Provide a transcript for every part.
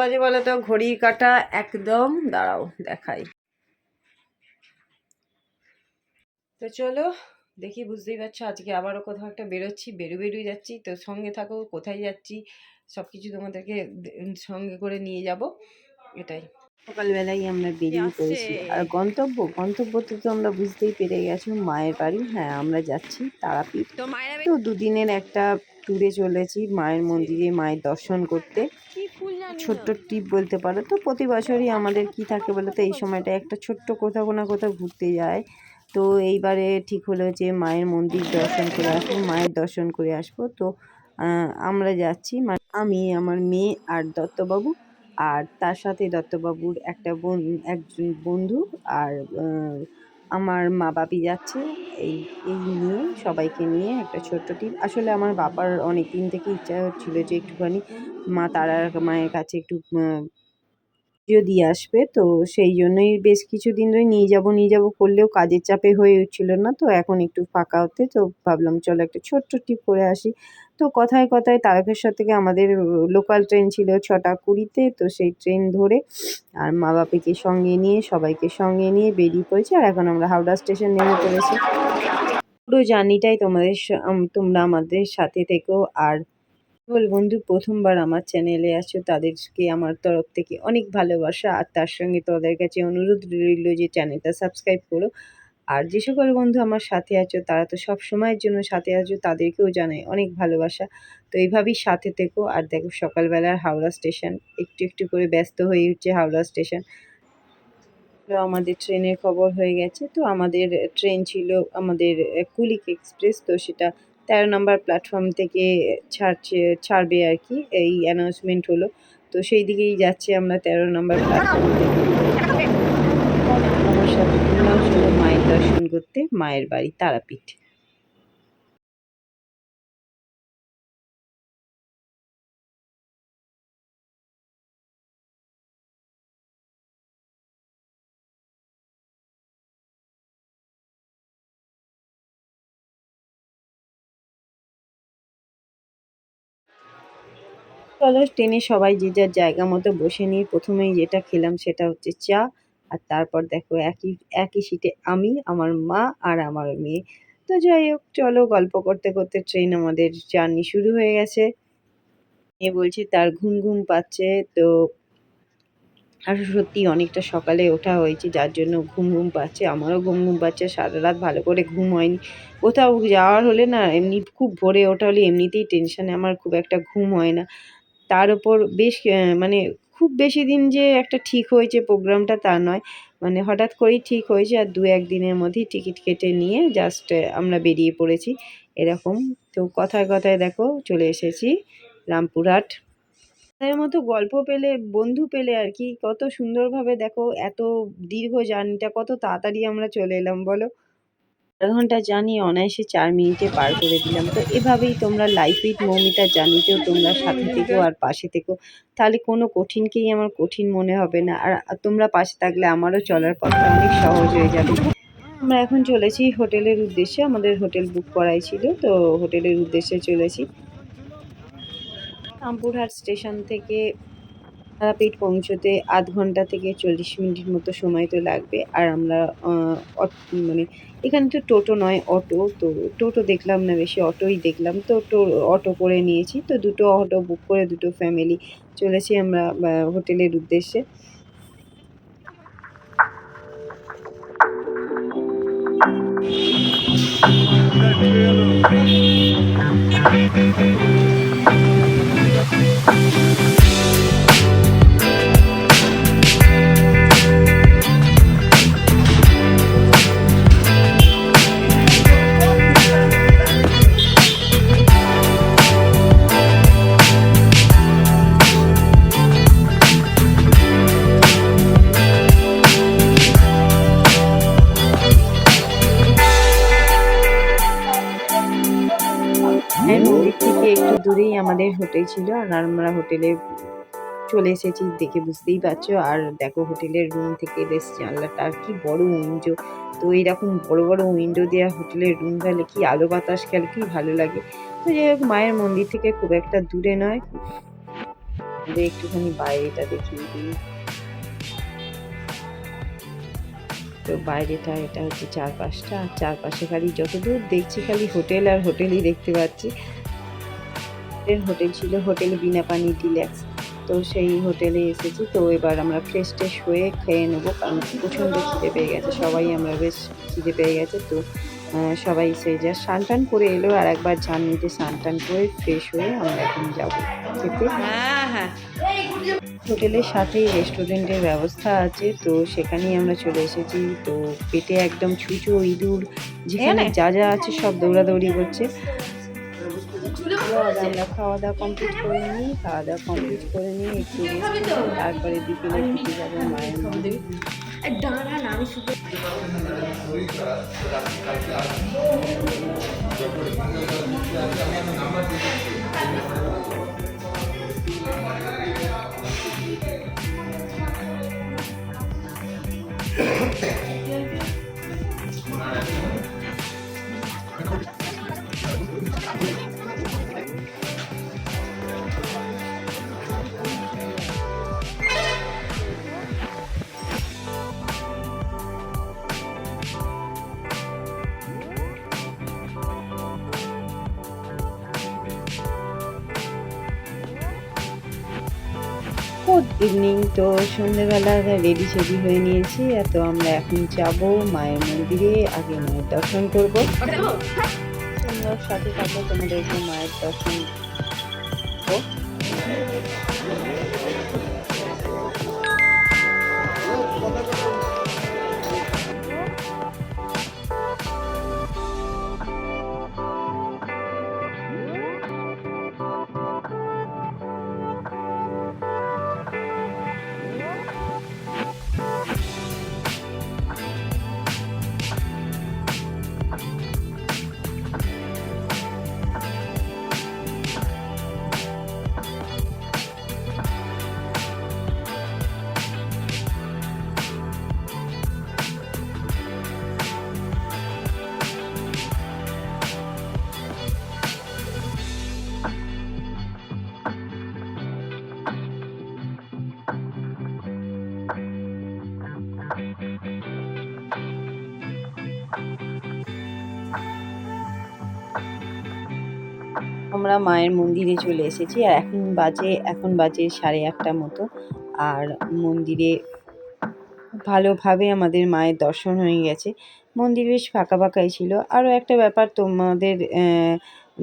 বাজে বলো তো ঘড়ি কাটা একদম দাঁড়াও দেখাই। তো চলো দেখি বুঝতেই পারছ আজকে আবারও কোথাও একটা বেরোচ্ছি বেরো বেরোই যাচ্ছি তো সঙ্গে থাকো কোথায় যাচ্ছি সব কিছু তোমাদেরকে সঙ্গে করে নিয়ে যাব এটাই। সকালবেলায় আমরা বেরিয়ে। পড়েছি। আর গন্তব্য গন্তব্যতে তো আমরা বুঝতেই পেরে গেছো মায়ের বাড়ি হ্যাঁ আমরা যাচ্ছি তারাপীঠ। তো দুদিনের একটা ট্যুরে চলেছি মায়ের মন্দিরে মায়ের দর্শন করতে। ছোট্ট ট্রিপ বলতে পারো তো, প্রতি বছরই আমাদের কি থাকে বলো তো, এই সময়টা একটা ছোট্ট কোথাও না কোথাও ঘুরতে যায়। তো এইবারে ঠিক হলো যে মায়ের মন্দির দর্শন করে আসব, মায়ের দর্শন করে আসব। তো আমরা যাচ্ছি মানে আমি, আমার মেয়ে আর দত্তবাবু। আর তার সাথে দত্তবাবুর একটা বোন, একজন বন্ধু, আর আমার মা বাপি যাচ্ছে। এই এই নিয়ে সবাইকে নিয়ে একটা ছোট্ট ট্রিপ আসলে আমার বাবার অনেক দিন থেকে ইচ্ছা হচ্ছিল যে একটুখানি মা তারার মায়ের কাছে একটু পুজো দিয়ে আসবে। তো সেই জন্যই বেশ কিছুদিন ধরে নিয়ে যাব নিয়ে যাব করলেও কাজের চাপে হয়ে উঠছিল না। তো এখন একটু ফাঁকা হতে, তো ভাবলাম চলো একটা ছোট্ট ট্রিপ করে আসি। তো কথায় কথায় তারকেশ্বর থেকে আমাদের লোকাল ট্রেন ছিল ছটা কুড়িতে, তো সেই ট্রেন ধরে আর মা বাপিকে সঙ্গে নিয়ে, সবাইকে সঙ্গে নিয়ে বেরিয়ে পড়েছি আর এখন আমরা হাওড়া স্টেশন নেমে পড়েছি। পুরো জার্নিটাই তোমাদের তোমরা আমাদের সাথে থেকো আর সকল বন্ধু, প্রথমবার আমার চ্যানেলে আছো, তাদেরকে আমার তরফ থেকে অনেক ভালোবাসা আর তার সঙ্গে তোমাদের কাছে অনুরোধ রইল যে চ্যানেলটা সাবস্ক্রাইব করো। আর যে সকল বন্ধু আমার সাথে আছো, তারা তো সব সময়ের জন্য সাথে আছো, তাদেরকেও জানাই অনেক ভালোবাসা। তো এইভাবেই সাথে থেকো। আর দেখো, সকালবেলার হাওড়া স্টেশন, একটু একটু করে ব্যস্ত হয়ে উঠছে হাওড়া স্টেশন। তো আমাদের ট্রেনের খবর হয়ে গেছে। তো আমাদের ট্রেন ছিল আমাদের কুলিক এক্সপ্রেস, তো সেটা তেরো নম্বর প্ল্যাটফর্ম থেকে ছাড়ছে, ছাড়বে আর কি, এই অ্যানাউন্সমেন্ট হলো। তো সেই দিকেই যাচ্ছি আমরা তেরো নম্বর প্ল্যাটফর্ম থেকে আমার সাথে তোমরাও চলো মায়ের দর্শন করতে মায়ের বাড়ি তারাপীঠ। চলো ট্রেনে সবাই যে যার জায়গা মতো বসে নিয়ে প্রথমেই যেটা খেলাম সেটা হচ্ছে চা। আর তারপর দেখো একই একই সিটে আমি, আমার মা আর আমার মেয়ে। তো যাই হোক, চলো গল্প করতে করতে ট্রেন আমাদের জার্নি শুরু হয়ে গেছে। মেয়ে বলছে, তার ঘুম ঘুম পাচ্ছে। তো আর সত্যি অনেকটা সকালে ওঠা হয়েছে, যার জন্য ঘুম ঘুম পাচ্ছে। আমারও ঘুম ঘুম পাচ্ছে, সারা রাত ভালো করে ঘুম হয়নি। কোথাও যাওয়ার হলে না, এমনি খুব ভোরে ওঠা হলে এমনিতেই টেনশানে আমার খুব একটা ঘুম হয় না। তার ওপর বেশ মানে খুব বেশি দিন যে একটা ঠিক হয়েছে প্রোগ্রামটা তা নয়। মানে হঠাৎ করেই ঠিক হয়েছে আর দু এক দিনের মধ্যেই টিকিট কেটে নিয়ে জাস্ট আমরা বেরিয়ে পড়েছি। এরকম। তো কথায় কথায় দেখো চলে এসেছি রামপুরহাট। তাদের মতো গল্প পেলে, বন্ধু পেলে আর কি, কত সুন্দরভাবে দেখো এত দীর্ঘ জার্নিটা, কত তাড়াতাড়ি আমরা চলে এলাম, বলো? আধ ঘণ্টা জার্নি অনায়াসে চার মিনিটে পার করে দিলাম। তো এভাবেই তোমরা লাইফ উইথ মৌমিতার জার্নিতেও তোমরা সাথে থেকো আর পাশে থেকো। তাহলে কোনো কঠিনকেই আমার কঠিন মনে হবে না। আর তোমরা পাশে থাকলে আমারও চলার পথটা অনেক সহজ হয়ে যাবে। আমরা এখন চলেছি হোটেলের উদ্দেশ্যে। আমাদের হোটেল বুক করাই ছিল। তো হোটেলের উদ্দেশ্যে চলেছি। রামপুরহাট স্টেশন থেকে তারাপীঠ পৌঁছতে আধ ঘণ্টা থেকে চল্লিশ মিনিট মতো সময় তো লাগবে। আর আমরা মানে এখানে তো টোটো নয়, অটো। তো টোটো দেখলাম না বেশি, অটোই দেখলাম। তো অটো করে নিয়েছি। তো দুটো অটো বুক করে দুটো ফ্যামিলি চলেছি আমরা হোটেলের উদ্দেশ্যে। মায়ের দূরেই আমাদের হোটেল ছিল আর আমরা হোটেলে চলে এসেছি, দেখে বুঝতেই পারছ। আর দেখো হোটেলের রুম থেকে বেশ জানলাটা আর কি বড় উইন্ডো। তো এইরকম বড় বড় উইন্ডো দেওয়া হোটেলের রুম গেলে কি আলো বাতাস গেলে কি ভালো লাগে? তো যাই হোক, মায়ের মন্দির থেকে খুব একটা দূরে নয়। একটুখানি বাইরেটা দেখিয়ে দিই। তো বাইরেটা, এটা হচ্ছে চারপাশটা। আর চারপাশে খালি যতদূর দেখছি খালি হোটেল আর হোটেলই দেখতে পাচ্ছি। এর হোটেল ছিল হোটেল বিনা পানি ডিল্যাক্স তো সেই হোটেলে এসেছি। তো এবার আমরা ফ্রেশ ট্রেশ হয়ে খেয়ে নেব কারণ প্রচণ্ড খিদে পেয়ে গেছে। সবাই আমরা বেশ খিদে পেয়ে গেছে। তো সবাই সেই যা স্নান টান করে এলো আর একবার জার্নিতে স্নান টান করে ফ্রেশ হয়ে আমরা এখন যাব। খেতে। হ্যাঁ হ্যাঁ। হোটেলের সাথেই রেস্টুরেন্টের ব্যবস্থা আছে। তো সেখানেই আমরা চলে এসেছি। তো পেটে একদম ছুঁচো ইঁদুর যেখানে যা যা আছে সব দৌড়াদৌড়ি করছে। আমরা খাওয়া দাওয়া কমপ্লিট করে নিই খাওয়া দাওয়া কমপ্লিট করে নিই একটু তারপরে বিকেলে ছুটি যাব মায়ের মন্দির দাঁড়া না আমি শুধু গুড ইভিনিং তো সন্ধ্যেবেলা রেডি সেডি হয়ে নিয়েছি। আর তো আমরা এখন যাব মায়ের মন্দিরে। আগে মায়ের দর্শন করব। সুন্দর সাথে থাকো তোমাদেরকে মায়ের দর্শন। আমরা মায়ের মন্দিরে চলে এসেছি। আর এখন বাজে এখন বাজে সাড়ে আটটা মতো। আর মন্দিরে ভালোভাবে আমাদের মায়ের দর্শন হয়ে গেছে। মন্দির বেশ ফাঁকা ফাঁকাই ছিল। আরও একটা ব্যাপার তোমাদের আহ,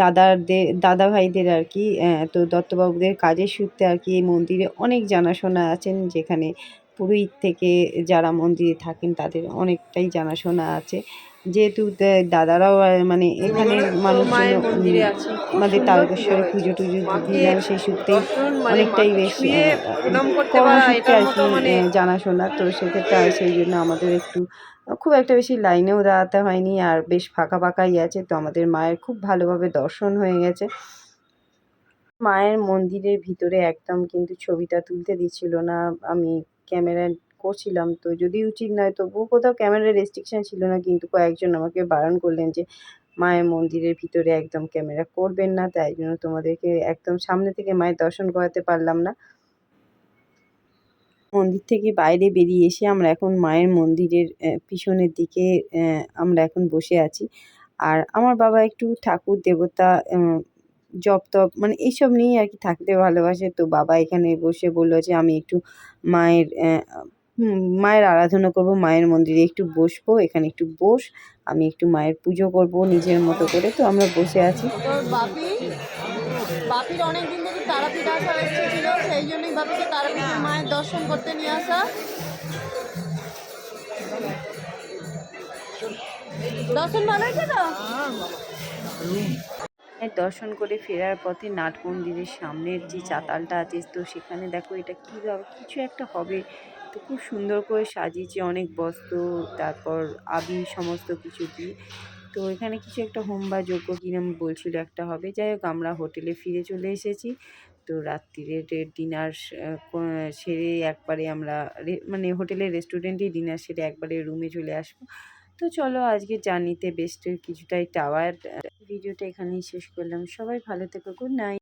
দাদাদের দাদা ভাইদের আর কি তো দত্তবাবুদের কাজের সূত্রে আর কি এই মন্দিরে অনেক জানাশোনা আছেন। যেখানে পুরোহিত থেকে যারা মন্দিরে থাকেন তাদের অনেকটাই জানাশোনা আছে। যেহেতু দাদারাও মানে এখানে মানুষ আছে। আমাদের তারকেশ্বরে পুজো টুজো দিয়ে সেই সূত্রেই অনেকটাই বেশ কর্মসূত্রে আর কি মানে জানাশোনা। তো সেক্ষেত্রে আর সেই জন্য আমাদের একটু খুব একটা বেশি লাইনেও দাঁড়াতে হয়নি আর বেশ ফাঁকা ফাঁকাই আছে। তো আমাদের মায়ের খুব ভালোভাবে দর্শন হয়ে গেছে। মায়ের মন্দিরের ভিতরে একদম কিন্তু ছবিটা তুলতে দিচ্ছিল না। আমি ক্যামেরা করছিলাম। তো যদি উচিত নয়, তবুও কোথাও ক্যামেরার রেস্ট্রিকশান ছিল না, কিন্তু কয়েকজন আমাকে বারণ করলেন যে, মায়ের মন্দিরের ভিতরে একদম ক্যামেরা করবেন না, তাই জন্য তোমাদেরকে একদম সামনে থেকে মায়ের দর্শন করাতে পারলাম না। মন্দির থেকে বাইরে বেরিয়ে এসে আমরা এখন মায়ের মন্দিরের পিছনের দিকে আমরা এখন বসে আছি। আর আমার বাবা একটু ঠাকুর, দেবতা জপ টপ মানে এইসব নিয়েই আর কি থাকতে ভালোবাসে। তো বাবা এখানে বসে বলল যে, আমি একটু মায়ের মায়ের আরাধনা করব মায়ের মন্দিরে একটু বসবো এখানে একটু বস আমি একটু মায়ের পুজো করব নিজের মতো করে তো আমরা বসে আছি। বাপির অনেক দিন থেকে তারাপীঠ আসার ইচ্ছে ছিল সেই জন্যই বাপিকে তারাপীঠের মায়ের দর্শন করতে নিয়ে আসা। দর্শন ভালো হয়েছে তো? দর্শন করে ফেরার পথে নাট মন্দিরের সামনের যে চাতালটা আছে তো সেখানে দেখো এটা কীভাবে কিছু একটা হবে। তো খুব সুন্দর করে সাজিয়েছে অনেক বস্ত্র তারপর আবি সমস্ত কিছু দিয়ে তো এখানে কিছু একটা হোম বা যজ্ঞ কিরম বলছিল একটা হবে। যাই হোক, আমরা হোটেলে ফিরে চলে এসেছি। তো রাত্রিরের ডিনার সেরে একবারে আমরা মানে হোটেলের রেস্টুরেন্টেই ডিনার সেরে একবারে রুমে চলে আসব। তো চলো আজকে জার্নিতে বেস্টের কিছুটাই টাওয়ার, ভিডিওটা এখানেই শেষ করলাম। সবাই ভালো থেকো গুড নাইট